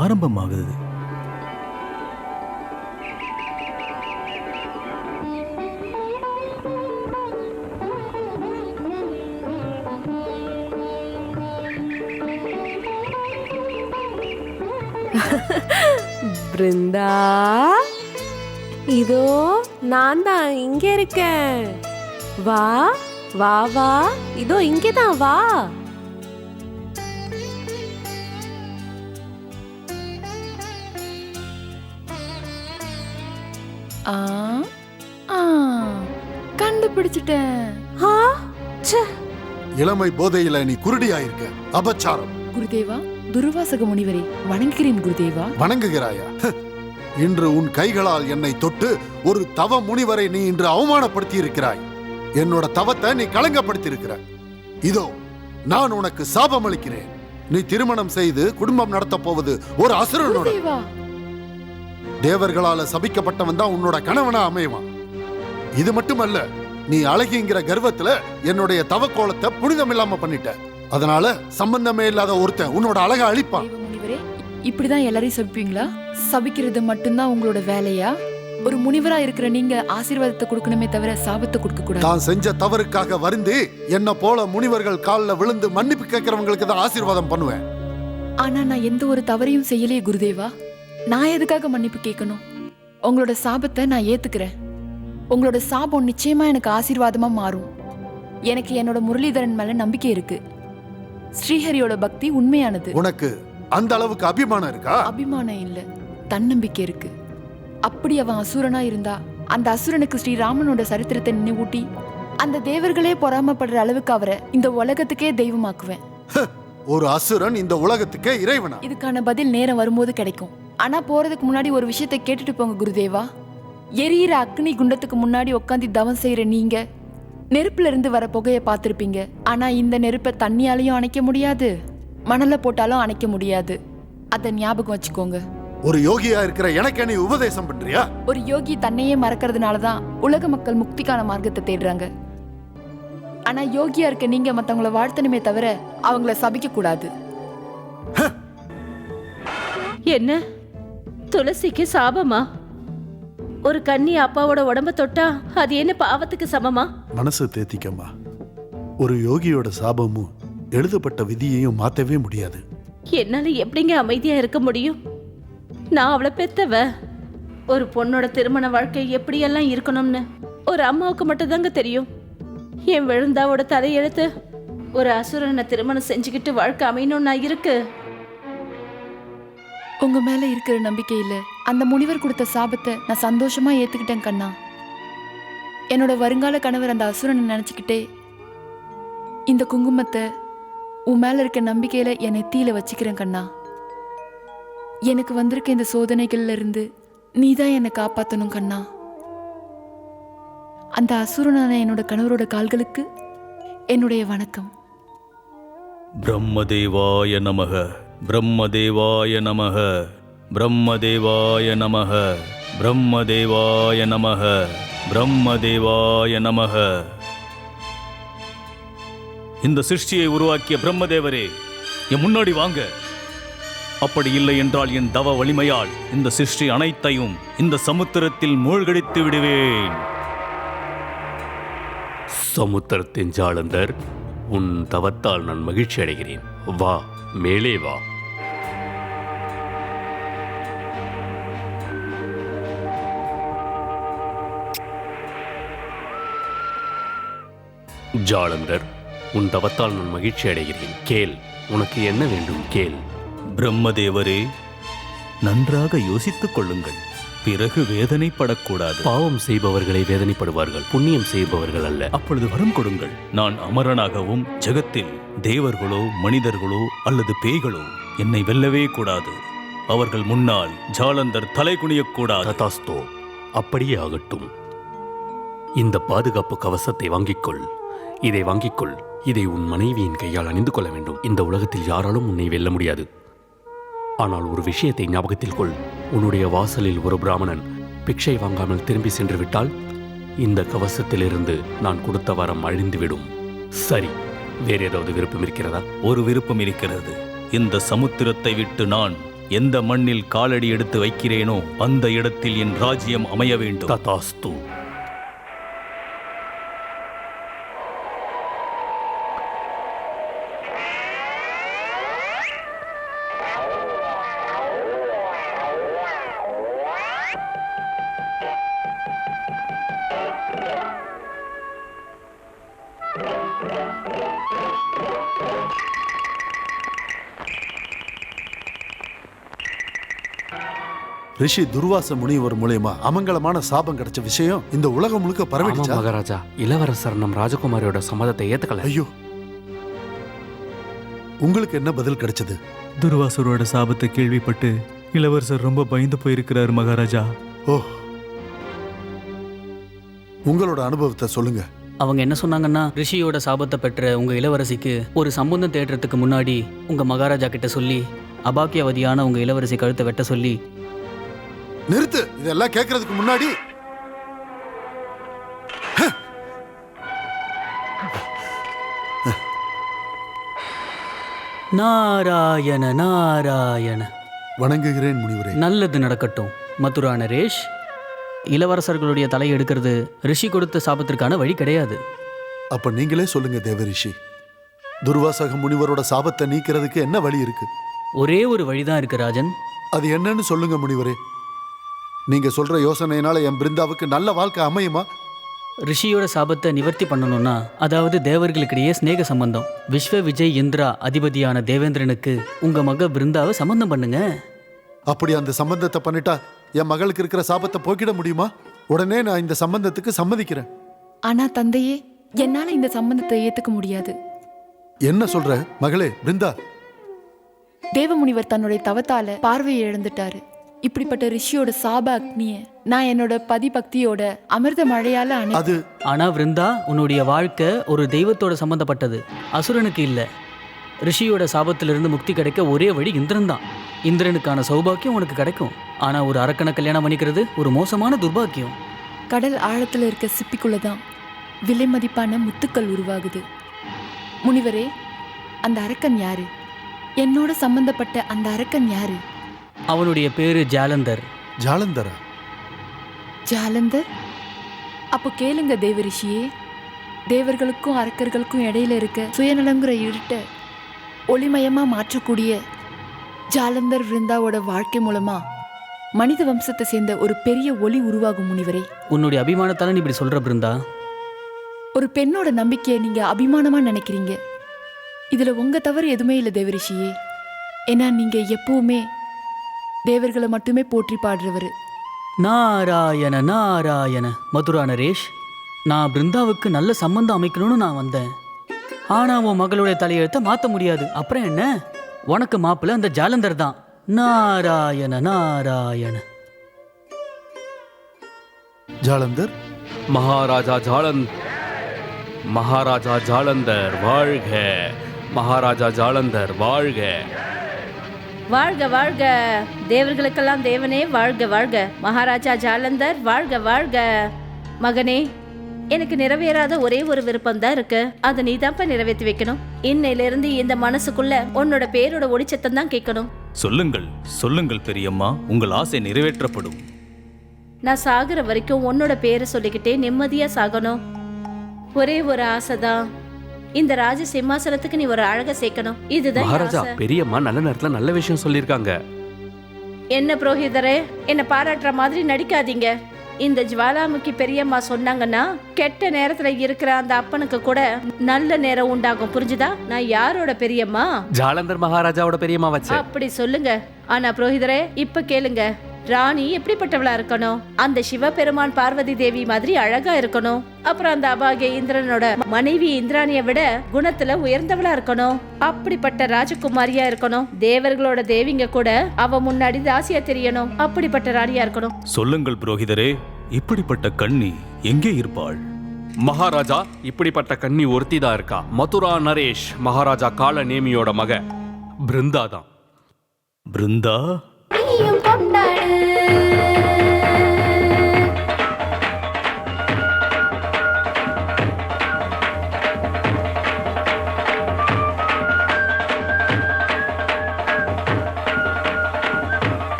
ஆரம்பமாகுது. பிருந்தா இதோ நான் தான் இங்க இருக்கேன். வா வா வா இதோ இங்கே தான் வா. ஆ ஆ கண்டுபிடிச்சிட்டேன். ஆ ச்சே. இளமை போதையில நீ குருடியாயிருக்க. அபச்சாரம். குருதேவா துர்வாசக முனிவரே வணங்குகிறேன் குருதேவா. வணங்குகிறாயா. இன்று உன் கைகளால் என்னை தொட்டு ஒரு தவ முனிவரை நீ இன்று அவமானப்படுத்தி இருக்கிறாய் என்னோட தவத்தை நீ களங்கப்படுத்தி இருக்கிறாய் இதோ நான் உனக்கு சாபம் அளிக்கிறேன் நீ திருமணம் செய்து குடும்பம் நடத்தப் போவது ஒரு அசுரனோட தேவர்களால சபிக்கப்பட்டவன் தான் உன்னோட கணவனா அமைவான். இது மட்டுமல்ல நீ அழகிங்கிற கர்வத்துல என்னுடைய தவக்கோலத்தை புனிதம் இல்லாம பண்ணிட்ட. அதனால சம்பந்தமே இல்லாத ஒருத்தன் உன்னோட அழக அழிப்பான். இப்படிதான் எல்லாரையும் சபிப்பீங்களா? சபிக்கிறது மட்டும்தான் உங்களோட வேலையா? ஒரு முனிவரா இருக்கிற நீங்க ஆசீர்வாதத்தை கொடுக்கணுமே தவிர சாபத்தை கொடுக்க கூடாது. தான் செஞ்ச தவறுக்காக வருந்தி என்ன போல முனிவர்கள் காலில் விழுந்து மன்னிப்பு கேட்கறவங்களுக்கு தான் ஆசீர்வாதம் பண்ணுவேன். ஆனா நான் எந்த ஒரு தவறையும் செய்யலையே குருதேவா. நான் எதுக்காக மன்னிப்பு கேட்கணும்? உங்களோட சாபத்தை நான் ஏத்துக்கிறேன். உங்களோட சாபம் நிச்சயமா எனக்கு ஆசீர்வாதமா மாறும். எனக்கு என்னோட முரளிதரன் மேல நம்பிக்கை இருக்கு. ஸ்ரீஹரியோட பக்தி உண்மையானது. உனக்கு அந்த அளவுக்கு அபிமானம் இருக்கா? அபிமானம் இல்ல. தன்னம்பிக்கை இருக்கு. அப்படி அவன் அசுரனா இருந்தா அந்த அசுரனுக்கு ஸ்ரீராமனோட சரித்திரத்தை நினைவூட்டி அந்த தேவர்களே பொறாமப்படுற அளவுக்கு அவரை இந்த உலகத்துக்கே தெய்வமாக்குவேன். ஒரு அசுரன் இந்த உலகத்துக்கே இறைவனா? இதுக்கான பதில் நேரம் வரும்போது கிடைக்கும். ஆனா போறதுக்கு முன்னாடி ஒரு விஷயத்தை கேட்டுட்டு போங்க குருதேவா. எரியிற அக்னி குண்டத்துக்கு முன்னாடி உட்காந்து தவம் செய்யற நீங்க நெருப்புல இருந்து வர புகையை பார்த்திருப்பீங்க. ஆனா இந்த நெருப்பை தண்ணியாலையும் அணைக்க முடியாது மணல போட்டாலும் அணைக்க முடியாது. அதை ஞாபகம் வச்சுக்கோங்க. ஒரு யோகியா இருக்கிற எனக்கு நீ உபதேசம் பண்றியா? ஒரு யோகி தன்னையே மறக்கறதுனால தான் உலக மக்கள் முக்திக்கான மார்க்கத்தை தேடுறாங்க. ஆனா யோகியா இருக்க நீங்க மத்தவங்கள வாழ்த்தணுமே தவிர அவங்கள சபிக்க கூடாது என்ன? துளசிக்கு சாபமா? ஒரு கன்னி அப்பாவோட உடம்ப தொட்டா அது என்ன பாவத்துக்கு சமமா? மனசு தேத்திக்கம்மா. ஒரு யோகியோட சாபமும் எழுதப்பட்ட விதியையும் மாத்தவே முடியாது. என்னால எப்படிங்க அமைதியா இருக்க முடியும்? நான் அவளை பெத்தவ. ஒரு பொண்ணோட திருமண வாழ்க்கை எப்படியெல்லாம் இருக்கணும்னு ஒரு அம்மாவுக்கு மட்டும்தாங்க தெரியும். என் விழுந்தாவோட தலையெழுத்து ஒரு அசுரனை திருமணம் செஞ்சுக்கிட்டு வாழ்க்கை அமையணும்னா இருக்கு. உங்க மேல இருக்கிற நம்பிக்கையில அந்த முனிவர் கொடுத்த சாபத்தை நான் சந்தோஷமா ஏத்துக்கிட்டேன் கண்ணா. என்னோட வருங்கால கணவர் அந்த அசுரனை நினைச்சுக்கிட்டே இந்த குங்குமத்தை உன் மேல இருக்க நம்பிக்கையில என் நெத்தியில வச்சுக்கிறேன் கண்ணா. எனக்கு வந்திருக்க இந்த சோதனைகள்ல இருந்து நீ தான் என்னை காப்பாத்தணும் கண்ணா. அந்த அசுரனான என்னோட கணவரோட கால்களுக்கு என்னுடைய வணக்கம். பிரம்மதேவாய நமக. பிரம்மதேவாய நமக பிரம்மதேவாய நமக பிரம்மதேவாய நமக பிரம்மதேவாய நமக. இந்த சிருஷ்டியை உருவாக்கிய பிரம்மதேவரே என் முன்னாடி வாங்க. அப்படி இல்லை என்றால் என் தவ வலிமையால் இந்த சிருஷ்டி அனைத்தையும் இந்த சமுத்திரத்தில் மூழ்கடித்து விடுவேன். சமுத்திரத்தின் ஜாலந்தர் உன் தவத்தால் நான் மகிழ்ச்சி அடைகிறேன் வா. மேலே வா. ஜாலந்தர் உன் தவத்தால் நான் மகிழ்ச்சி அடைகிறேன். கேள் உனக்கு என்ன வேண்டும்? கேள். பிரம்மதேவரே நன்றாக யோசித்துக் கொள்ளுங்கள். பிறகு வேதனைப்படக்கூடாது. பாவம் செய்பவர்களை வேதனைப்படுவார்கள் புண்ணியம் செய்பவர்கள் அல்ல. அப்பொழுது வரம் கொடுங்கள். நான் அமரனாகவும் ஜெகத்தில் தேவர்களோ மனிதர்களோ அல்லது பேய்களோ என்னை வெல்லவே கூடாது. அவர்கள் முன்னால் ஜாலந்தர் தலை குனியக்கூடாது ததாஸ்தோ அப்படியே ஆகட்டும். இந்த பாதுகாப்பு கவசத்தை வாங்கிக்கொள். இதை வாங்கிக்கொள். இதை உன் மனைவியின் கையால் அணிந்து கொள்ள வேண்டும். இந்த உலகத்தில் யாராலும் உன்னை வெல்ல முடியாது. ஆனால் ஒரு விஷயத்தை ஞாபகத்தில் கொள். உன்னுடைய வாசலில் ஒரு பிராமணன் பிக்ஷை வாங்காமல் திரும்பி சென்று விட்டால் இந்த கவசத்திலிருந்து நான் கொடுத்த வரம் அழிந்துவிடும். சரி வேற ஏதாவது விருப்பம் இருக்கிறதா? ஒரு விருப்பம் இருக்கிறது. இந்த சமுத்திரத்தை விட்டு நான் எந்த மண்ணில் காலடி எடுத்து வைக்கிறேனோ அந்த இடத்தில் என் ராஜ்யம் அமைய வேண்டும். ததாஸ்து. ரிஷி துர்வாச முனிவர் மூலியமா அமங்கலமான சாபம் கிடைச்ச விஷயம் இந்த உலகம் முழுக்க பரவிடுச்சா? மகாராஜா. இளவரசர் நம் ராஜகுமாரியோட சம்மதத்தை ஏத்துக்கல. ஐயோ. உங்களுக்கு என்ன பதில் கிடைச்சது? துர்வாசரோட சாபத்தை கேள்விப்பட்டு இளவரசர் ரொம்ப பயந்து போயிருக்கிறார் மகாராஜா. ஓ. உங்களோட அனுபவத்தை சொல்லுங்க. அவங்க என்ன சொன்னாங்கன்னா ரிஷியோட சாபத்தை பெற்ற உங்க இளவரசிக்கு ஒரு சம்பந்தம் தேடுறதுக்கு முன்னாடி உங்க மகாராஜா கிட்ட சொல்லி அபாக்கியவதியான உங்க இளவரசி கழுத்தை வெட்ட சொல்லி நிறுத்து. இதெல்லாம் கேட்கறதுக்கு முன்னாடி. நாராயண நாராயண. வணங்குகிறேன் முனிவரே. நல்லது நடக்கட்டும் மதுரா நரேஷ். இளவரசர்களுடைய தலை எடுக்கிறது ரிஷி கொடுத்த சாபத்திற்கான வழி கிடையாது. அப்ப நீங்களே சொல்லுங்க தேவரிஷி. துர்வாசக முனிவரோட சாபத்தை நீக்கிறதுக்கு என்ன வழி இருக்கு? ஒரே ஒரு வழிதான் இருக்கு ராஜன். அது என்னன்னு சொல்லுங்க முனிவரே. நீங்க சொல்ற யோசனையினால என் பிருந்தாவுக்கு நல்ல வாழ்க்கை அமையுமா? ரிஷியோட சாபத்தை நிவர்த்தி பண்ணணும்னா அதாவது தேவர்களுக்கிடையே சிநேக சம்பந்தம். விஸ்வ விஜய் இந்திரா அதிபதியான தேவேந்திரனுக்கு உங்க மக பிருந்தாவை சம்பந்தம் பண்ணுங்க. அப்படி அந்த சம்பந்தத்தை பண்ணிட்டா என் மகளுக்கு இருக்கிற சாபத்தை போக்கிட முடியுமா? உடனே நான் இந்த சம்பந்தத்துக்கு சம்மதிக்கிறேன். ஆனா தந்தையே என்னால இந்த சம்பந்தத்தை ஏத்துக்க முடியாது. என்ன சொல்ற மகளே பிருந்தா? தேவமுனிவர் தன்னுடைய தவத்தால பார்வையை இழந்துட்டாரு. இப்படிப்பட்ட ரிஷியோட சாப அக்னிய நான் என்னோட பதி பக்தியோட அமிர்த மழையால அணை அது ஆனா விருந்தா உன்னுடைய வாழ்க்கை ஒரு தெய்வத்தோட சம்பந்தப்பட்டது. அசுரனுக்கு இல்ல. ரிஷியோட சாபத்திலிருந்து முக்தி கிடைக்க ஒரே வழி இந்திரன் தான் இந்திரனுக்கான சௌபாக்கியம் உனக்கு கிடைக்கும். ஆனா ஒரு அரக்கனை கல்யாணம் பண்ணிக்கிறது ஒரு மோசமான துர்பாக்கியம். கடல் ஆழத்துல இருக்க சிப்பிக்குள்ள தான் விலை மதிப்பான முத்துக்கள் உருவாகுது. முனிவரே அந்த அரக்கன் யாரு? என்னோட சம்பந்தப்பட்ட அந்த அரக்கன் யாரு? அவனுடைய பேரு ஜாலந்தர். ஜாலந்தரா? ஜாலந்தர்? அப்போ கேளுங்க தேவரிஷியே. தேவர்களுக்கும் அரக்கர்களுக்கும் இடையில இருக்க சுயநலங்கிற இருட்டை ஒளிமயமா மாற்றக்கூடிய ஜாலந்தர் விருந்தாவோட வாழ்க்கை மூலமா மனித வம்சத்தை சேர்ந்த ஒரு பெரிய ஒளி உருவாகும் முனிவரே. உன்னுடைய அபிமானத்தால நீ இப்படி சொல்ற பிருந்தா? ஒரு பெண்ணோட நம்பிக்கையை நீங்க அபிமானமா நினைக்கிறீங்க. இதுல உங்க தவறு எதுவுமே இல்லை தேவரிஷியே. ஏன்னா நீங்க எப்பவுமே தேவர்களை மட்டுமே போற்றி பாடுறவர். நாராயண நாராயண மதுரா நரேஷ் நான் பிருந்தாவுக்கு நல்ல சம்பந்தம் அமைக்கணும்னு நான் வந்தேன். ஆனா உன் மகளுடைய தலையெழுத்தை மாத்த முடியாது. அப்புறம் என்ன? உனக்கு மாப்பிள்ள அந்த ஜாலந்தர் தான். நாராயண நாராயண. ஜாலந்தர்? மகாராஜா ஜாலந்த் மகாராஜா ஜாலந்தர் வாழ்க. மகாராஜா ஜாலந்தர் வாழ்க. வாழ்க வாழ்க. தேவர்களுக்கெல்லாம் தேவனே வாழ்க வாழ்க. மகாராஜா ஜாலந்தர் வாழ்க வாழ்க. மகனே எனக்கு நிறைவேறாத ஒரே ஒரு விருப்பம் தான் இருக்கு. அதை நீ தான்ப்பா நிறைவேற்றி வைக்கணும். இன்னையில இருந்து இந்த மனசுக்குள்ள உன்னோட பேரோட ஒளிச்சத்தம் தான் கேட்கணும். சொல்லுங்கள் சொல்லுங்கள் பெரியம்மா. உங்கள் ஆசை நிறைவேற்றப்படும். நான் சாகுற வரைக்கும் உன்னோட பேரை சொல்லிக்கிட்டே நிம்மதியா சாகணும். ஒரே ஒரு ஆசைதான் இந்த ராஜ சிம்மாசனத்துக்கு நீ ஒரு அழக சேர்க்கணும். இதுதான் என் மகாராஜா ஆசை. பெரியம்மா நல்ல நேரத்துல நல்ல விஷயம் சொல்லியிருக்காங்க. என்ன புரோகிதரே என்ன பாராட்டுற மாதிரி நடிக்காதீங்க. இந்த ஜுவாலாமுகி பெரியம்மா சொன்னாங்கன்னா கெட்ட நேரத்துல இருக்கிற அந்த அப்பனுக்கு கூட நல்ல நேரம் உண்டாகும். புரிஞ்சுதா? நான் யாரோட பெரியம்மா? ஜாலந்தர் மகாராஜாவோட பெரியம்மா வச்ச அப்படி சொல்லுங்க. ஆனா புரோகிதரே இப்ப கேளுங்க. ராணி எப்படிப்பட்டவளா இருக்கணும்? அந்த சிவபெருமான் பார்வதி தேவி மாதிரி அழகா இருக்கணும். அப்புறம் அந்த அபாகிய இந்திரனோட மனைவி இந்திராணிய விட குணத்துல உயர்ந்தவளா இருக்கணும். அப்படிப்பட்ட ராஜகுமாரியா இருக்கணும். தேவர்களோட தேவிங்க கூட அவ முன்னாடி தாசியா தெரியணும். அப்படிப்பட்ட ராணியா இருக்கணும். சொல்லுங்கள் புரோகிதரே இப்படிப்பட்ட கண்ணி எங்கே இருப்பாள்? மகாராஜா இப்படிப்பட்ட கன்னி ஒருத்தி தான் இருக்கா? மதுரா நரேஷ் மகாராஜா கால நேமியோட மக பிருந்தா தான் பிருந்தா?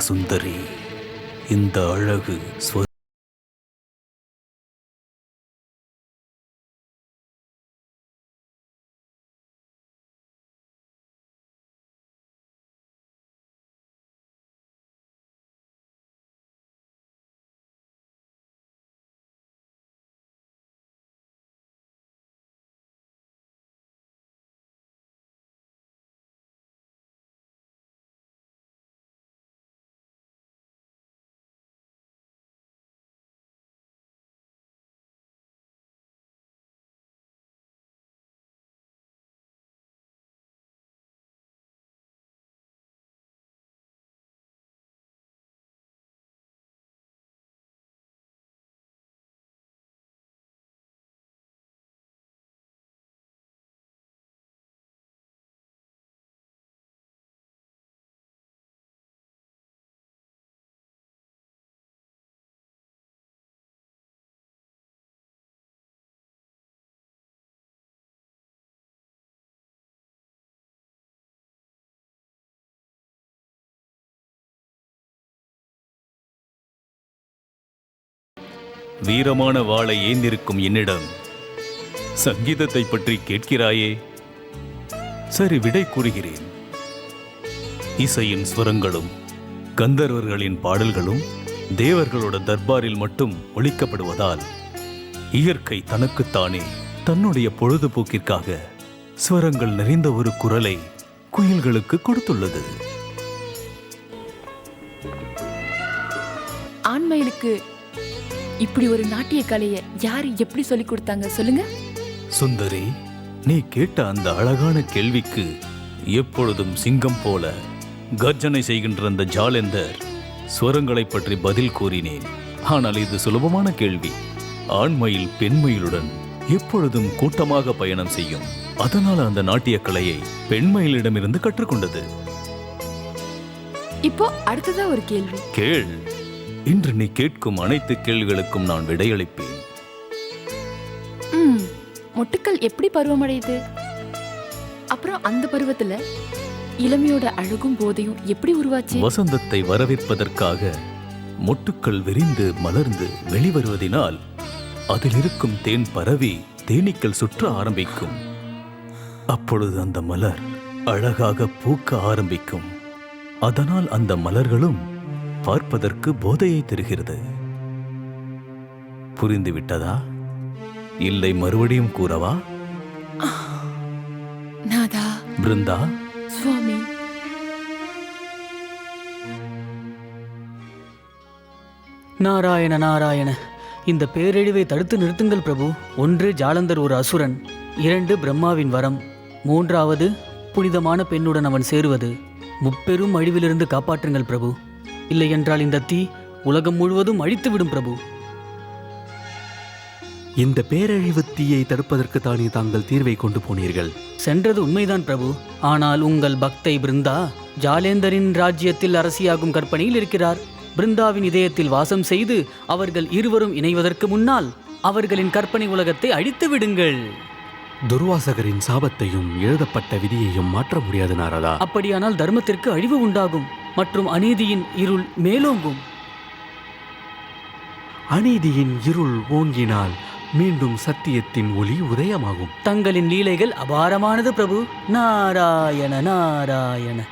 சுந்தரி இந்த அழகு வீரமான வாளை ஏந்திருக்கும் என்னிடம். சங்கீதத்தை பற்றி கேட்கிறாயே? சரி விடை கூறுகிறேன். இசையின் ஸ்வரங்களும் கந்தர்வர்களின் பாடல்களும் தேவர்களோட தர்பாரில் மட்டும் ஒழிக்கப்படுவதால் இயற்கை தனக்குத்தானே தன்னுடைய பொழுதுபோக்கிற்காக ஸ்வரங்கள் நிறைந்த ஒரு குரலை குயில்களுக்கு கொடுத்துள்ளது. ஆண்மயிலுக்கு இப்படி ஒரு நாட்டிய கலையை யார் எப்படி சொல்லி கொடுத்தாங்க? சொல்லுங்க. சுந்தரி நீ கேட்ட அந்த அழகான கேள்விக்கு எப்பொழுதும் சிங்கம் போல கர்ஜனை செய்கின்ற அந்த ஜாலெந்தர் ஸ்வரங்களைப் பற்றி பதில் கூறினேன். ஆனால் இது சுலபமான கேள்வி. ஆண்மயில் பெண்மயிலுடன் எப்பொழுதும் கூட்டமாக பயணம் செய்யும். அதனால் அந்த நாட்டிய கலையை பெண்மயிலிடமிருந்து கற்றுக்கொண்டது இப்போ அடுத்ததா ஒரு கேள்வி. கேள். இன்று நீ கேட்கும் அனைத்து கேள்விகளுக்கும் நான் விடையளிப்பேன். மொட்டுக்கள் எப்படி பருவமடையுது? அப்புறம் அந்த பருவத்துல இளமையோட அழகும் போதையும் எப்படி உருவாச்சு? வசந்தத்தை வரவேற்பதற்காக மொட்டுக்கள் விரிந்து மலர்ந்து வெளிவருவதினால் அதில் இருக்கும் தேன் பரவி தேனீக்கள் சுற்ற ஆரம்பிக்கும். அப்பொழுது அந்த மலர் அழகாக பூக்க ஆரம்பிக்கும். அதனால் அந்த மலர்களும் பார்ப்பதற்கு போதையை தருகிறது. புரிந்துவிட்டதா? இல்லை மறுபடியும் கூறவா? நாதா. பிருந்தா. சுவாமி. நாராயண நாராயண இந்த பேரழிவை தடுத்து நிறுத்துங்கள் பிரபு. ஒன்று ஜாலந்தர் ஒரு அசுரன் இரண்டு பிரம்மாவின் வரம் மூன்றாவது புனிதமான பெண்ணுடன் அவன் சேருவது. முப்பெரும் அழிவிலிருந்து காப்பாற்றுங்கள் பிரபு. இல்லையென்றால் இந்த தீ உலகம் முழுவதும் அழித்துவிடும் பிரபு. இந்த பேரழிவு தீயை தடுப்பதற்கு தானே தாங்கள் தீர்வை கொண்டு போனீர்கள்? சென்றது உண்மைதான் பிரபு. ஆனால் உங்கள் பக்தை பிருந்தா ஜாலேந்தரின் ராஜ்யத்தில் அரசியாகும் கற்பனையில் இருக்கிறார். பிருந்தாவின் இதயத்தில் வாசம் செய்து அவர்கள் இருவரும் இணைவதற்கு முன்னால் அவர்களின் கற்பனை உலகத்தை அழித்து விடுங்கள். துர்வாசகரின் சாபத்தையும் எழுதப்பட்ட விதியையும் மாற்ற முடியாது நாரதா? அப்படியானால் தர்மத்திற்கு அழிவு உண்டாகும். மற்றும் அநீதியின் இருள் மேலோங்கும். அநீதியின் இருள் ஓங்கினால் மீண்டும் சத்தியத்தின் ஒளி உதயமாகும். தங்களின் லீலைகள் அபாரமானது பிரபு. நாராயண நாராயண.